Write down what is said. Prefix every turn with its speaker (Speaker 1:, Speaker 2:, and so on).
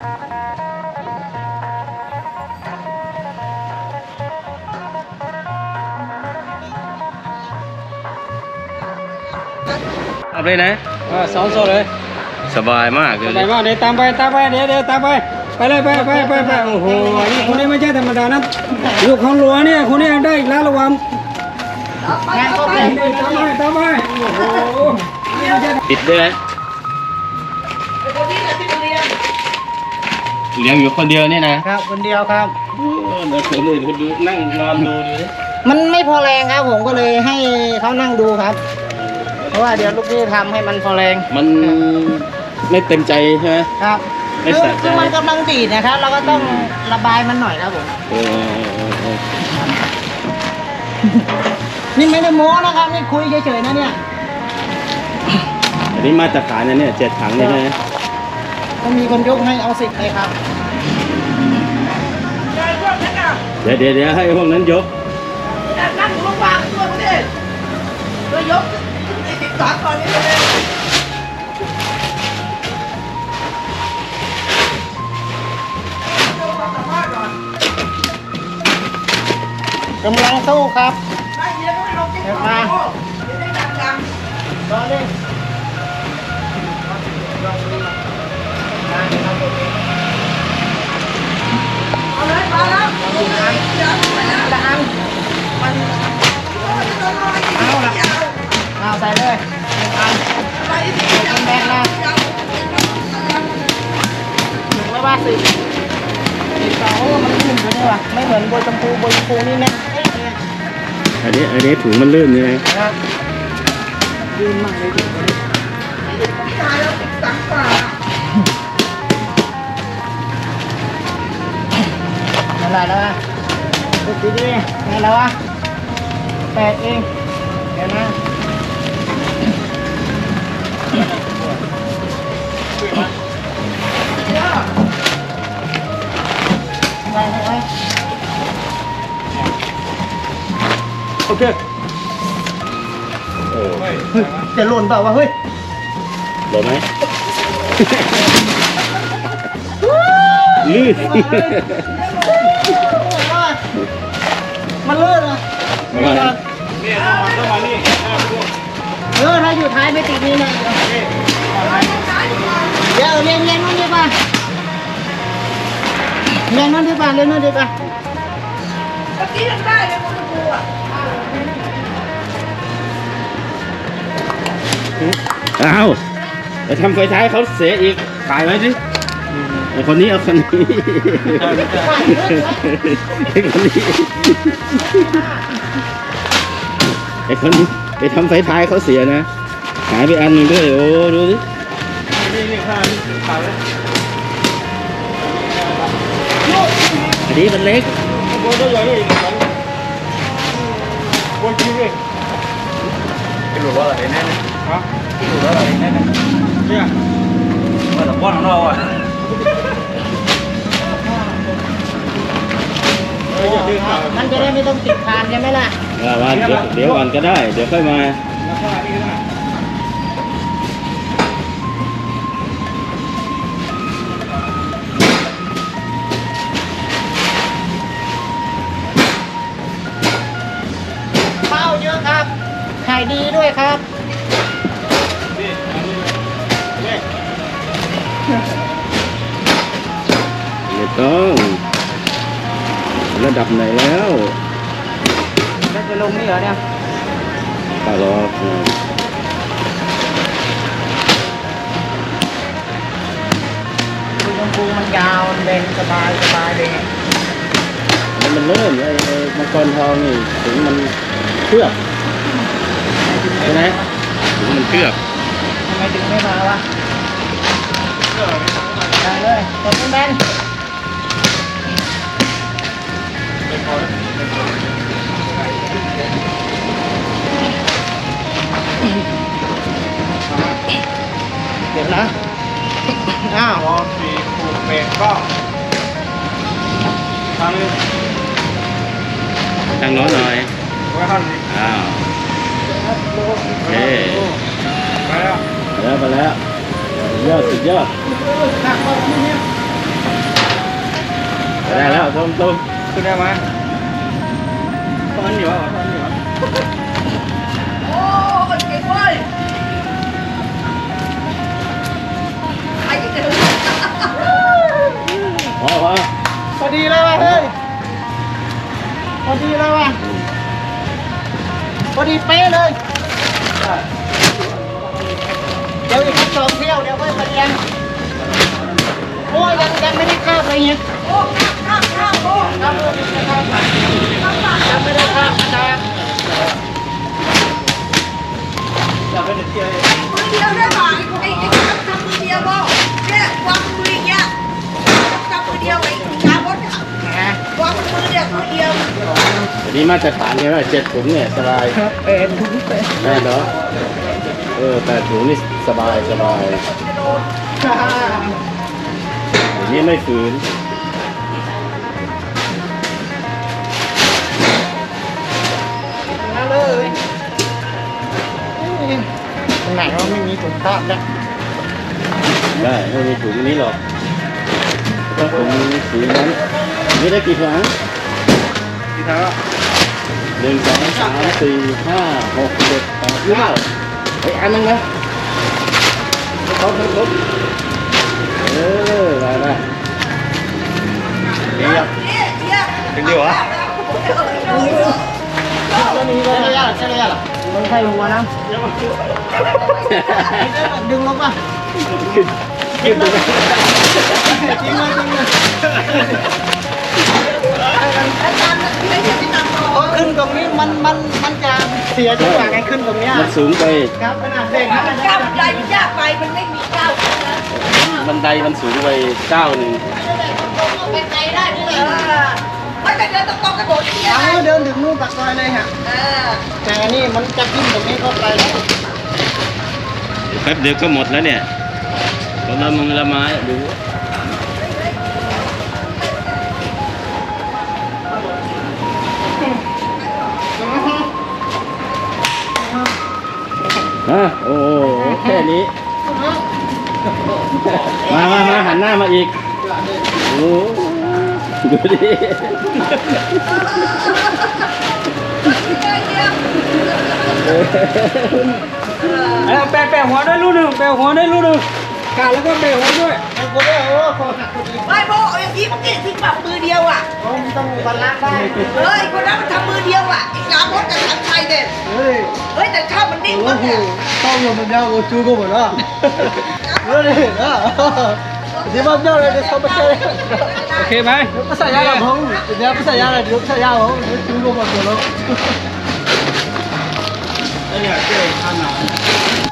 Speaker 1: เอาเลยนะ
Speaker 2: เออสองโซเลย
Speaker 1: สบายมากเล
Speaker 2: ไป
Speaker 1: ย
Speaker 2: ว่าเดี๋ยวตามไปตามไปเดี๋ยวเดี๋ยวตามไปไปเลยไปไปไปไปโอ้โหนี่คนนี้ไม่ใช่ธรรมดานะอยู่ของหลวงเนี่ยคนนี้ได้อีกแล้วระวังตามไปตามไปตามไปโอ้โหนี่ไม่ใช่
Speaker 1: ปิดด้วยนะ เลี้ยงอยู่คนเดียวนี่นะครับ
Speaker 3: คนเดียวครับ
Speaker 1: เดี๋ยวคนอื่นคนดูนั่งนอนดูดูดิ
Speaker 3: มันไม่พอแรงครับ ผมก็เลยให้เขานั่งดูครับ เพราะว่าเดี๋ยวลูกพี่ทำให้มันพอแรง
Speaker 1: มันไม่เต็มใจใช่ไหม
Speaker 3: ครับ
Speaker 1: ไม่
Speaker 3: คือ
Speaker 1: สะใจ
Speaker 3: คือมันกำลังดีดนะครับ เราก็ต้องระบายมันหน่อยครับผม
Speaker 1: เออเออเออ
Speaker 3: นี่ไม่ได้โม้นะครับนี่คุยเฉยๆนะเนี่ย
Speaker 1: อันนี้มาตรฐานนะเนี่ยเจ็ดถังเนี่ยใช่ไหม
Speaker 3: ก็มีคนยกให้เอาสิบเลยครับ
Speaker 1: เดี๋ยวเดี๋ยวเดี๋ยวให้พวกนั้นยก
Speaker 4: นั่งอยู่วางตัวมันดิตัวยกติดฝาก่อนนี่เลยความสามารถก่อน
Speaker 3: กำลังสู้ครับ
Speaker 4: ถ้าเย็นก็ไม่ลงจิ๊กซอว์โอ้จะได้ดัง
Speaker 3: รอเลย
Speaker 4: ๆเอาเลยมาแล้วเดี๋ยวไปแล้ว
Speaker 3: ละอันมัน
Speaker 4: เอาละ
Speaker 3: เอาใส่เลยหนึ่งอัน
Speaker 4: อะไรที่
Speaker 3: เป็นแบกนะหนึ่งร้อยบาสิสิบสองมันขึ้นไปด้วยว่ะไม่เหมือนโบยชมพูโบยชมพูนี่นะเอ๊ะเนี่
Speaker 1: อันนี้อันนี้ถุงมันลื่นใช่ไหม
Speaker 3: ครับยืนมากเลยดิ
Speaker 4: ตายแล้วตังป่า
Speaker 3: อะไรแล้วอะดูดีดิไงแล้วอะแปดเองเดี๋ยวนะไปไปไป
Speaker 2: โอเค
Speaker 1: โอ้
Speaker 3: เฮ้ยจะหล่นเปล่าวะเฮ้ย
Speaker 1: โดนไหมลื่น
Speaker 3: มัน เดี๋ยวเรียนเรียนนู่นดีป่ะเรียนนู่นดีป่ะเรียนนู่นดีป่ะ
Speaker 4: เมื่อกี้ยังได้เลยมันกูอะ
Speaker 1: อ้าวไปทำไฟท้ายเขาเสียอีกถ่ายไว้สิไอคนนี้เอาคนนี้ไอคนนี้ไอคนนี้ไปทำไฟท้ายเขาเสียนะ หายไปอันหนึ่งด้วยโอ้ดูสิ
Speaker 2: นี่นี่ข้าขาดเลย
Speaker 1: อันนี้มันเล็ก
Speaker 2: โบยตัวใหญ่เลยโบยจริงเลย
Speaker 5: cái lùa là đến đây này
Speaker 2: ฮะ
Speaker 5: cái lùa là đến đây này
Speaker 2: เนี่ย
Speaker 5: mà là con nó đâu rồi
Speaker 2: เอออย่าดึงขา
Speaker 3: มันจะได้ไม่ต้องติดคานใช่ไหมล่ะ
Speaker 1: ว่าว่าเดี๋ยวเดี๋ยวก่อนก็ได้ เดี๋ยวค่อยมาา
Speaker 3: ยดีด้วยครับ
Speaker 2: นี่อันนี้นี่
Speaker 1: ไม่ต้อง ระดับไหนแล้ว
Speaker 3: จะจะลงนี่เหรอเนี่ย
Speaker 1: ตลอดเออ
Speaker 3: คุณชมพูมันยาวมันเบนสบายสบายเลย
Speaker 1: แล้วมันเริ่มไอ้ไอ้มังกรทองนี่ถึงมันเคลือบใช่ไหมถึงมันเคลือบ
Speaker 3: ทำไมถึงไม่มาวะได้เลยกดแบนเดี๋ยวนะอ้าว
Speaker 2: พอสี่ขูดแปดก็ทางนี้
Speaker 1: ทางโน้นหน่อย
Speaker 2: ไว้ข้างนี้ แล้ว
Speaker 1: ไปแล้วไปแล้วสุดยอดสุดยอด
Speaker 3: หักออกนี่เนี่ย
Speaker 1: อตรงตรง
Speaker 2: ขึ้นได้ไหมตอนอยู่อะตอนอยู่อะ
Speaker 4: โอ้มันเก่งเว้ยไอ้เด็ก
Speaker 1: พอพอ
Speaker 3: พอดีเลยว่ะเฮ้ยพอดีเลยว่ะพอดีเป๊ะเลย เดี๋ยวอีกสักสองเที่ยวเดี๋ยวค่อยไปเรียนโอ้ยยังยังไม่ได้ข้ามเลยเนี่ย
Speaker 4: โอ้ข้ามข้ามข้ามโอ้
Speaker 3: ข้าไม่ได้ข้ามยังไม่ได้ข้ามนะครับ
Speaker 4: มือเที่ยวได้ป่ะไอ้ไหม มือเดียวมือเดียวอั
Speaker 1: นนี้มาตรฐานใช่ไหมเจ็ดถุงเนี่ยสบาย
Speaker 3: เป็นทุกเป็น
Speaker 1: แน่เนาะเออแปดถุงนี่สบายสบายอันนี้ไม่ฝืน
Speaker 3: นั่นเลยไหนว่าไม่มีถุงผ้าเนี่ย
Speaker 1: ได้ไม่มีถุงนี้หรอกถ้าถุงสีนั้น นี่ได้กี่ครั้ง
Speaker 2: ที่เท้า
Speaker 1: หนึ่งสองสามสี่ห้าหกเจ็ดแปดเก้าไอ้ยอันหนึงนะครบครบครบเออได้ได้เดี๋ยว
Speaker 4: เนี่ยเนี่ย
Speaker 1: ถึงดีวะ
Speaker 3: ใช่เลยอะใช่เลยอะมันใช่หัวนะดึงลงป่ะ
Speaker 1: ขึ้นขึ้นไป
Speaker 3: จริงเลยจริงเลย ขึ้นตรงนี้มันมันมันจะเสียจังหวะไงขึ้นตรงเนี้ย
Speaker 1: มันสูงไป
Speaker 3: ครับขนาดเด็กนะ
Speaker 4: ก้าวใจยากไปมันไม่มีก้าวนะ
Speaker 1: บันไดมันสูงไปเก้าหนึ่ง
Speaker 4: เป็นไงได้ด้วยม่แต่เดินตรงๆกระโดดที่
Speaker 3: เอา
Speaker 4: อะไร
Speaker 3: เดินถึงนู่นปากซอยเลยฮะแต่นนี้มันจะขึ้นตรงนี้เข้าไปแล้ว
Speaker 1: แป๊บเดียวก็หมดแล้วเนี่ยผลมึงละไม้ดู ฮะโอ้โหแค่นี้ มามามาหันหน้ามาอีก โอ้ดูดิ
Speaker 2: เออแปะแปะหัวได้รู้หนึ่งแปะหัวได้รู้หนึ่ง ขาดแล้วก็แปะหัวด้วย
Speaker 3: ไอ้คนเดียวโอ้คอหักพอดี
Speaker 4: ไม่โบอย่างนี้มันเก่งที่ปรับมือเดียวอะ
Speaker 3: โอ้มันต้องบาลานซ์ได้
Speaker 4: เฮ้ยคนนั้นมันทำมือเดียวอะอีกสามรถกับทางไทยเด็ด
Speaker 3: เฮ้ย
Speaker 4: เฮ้ยแต่ข้าวมันนิ่ง
Speaker 3: โอ้
Speaker 4: มาก
Speaker 3: โห
Speaker 4: เนี่ย
Speaker 3: ต้องอยู่มันยาวกว่าจูกูหมดแล้วเฮ้ยนะที่บ้านยาวเลยจะเข้าไปใช่
Speaker 2: โอเคไหม
Speaker 3: ภาษายาผมเดี๋ยวภาษายาอะไรเดี๋ยวภาษายาผมจูกูหมด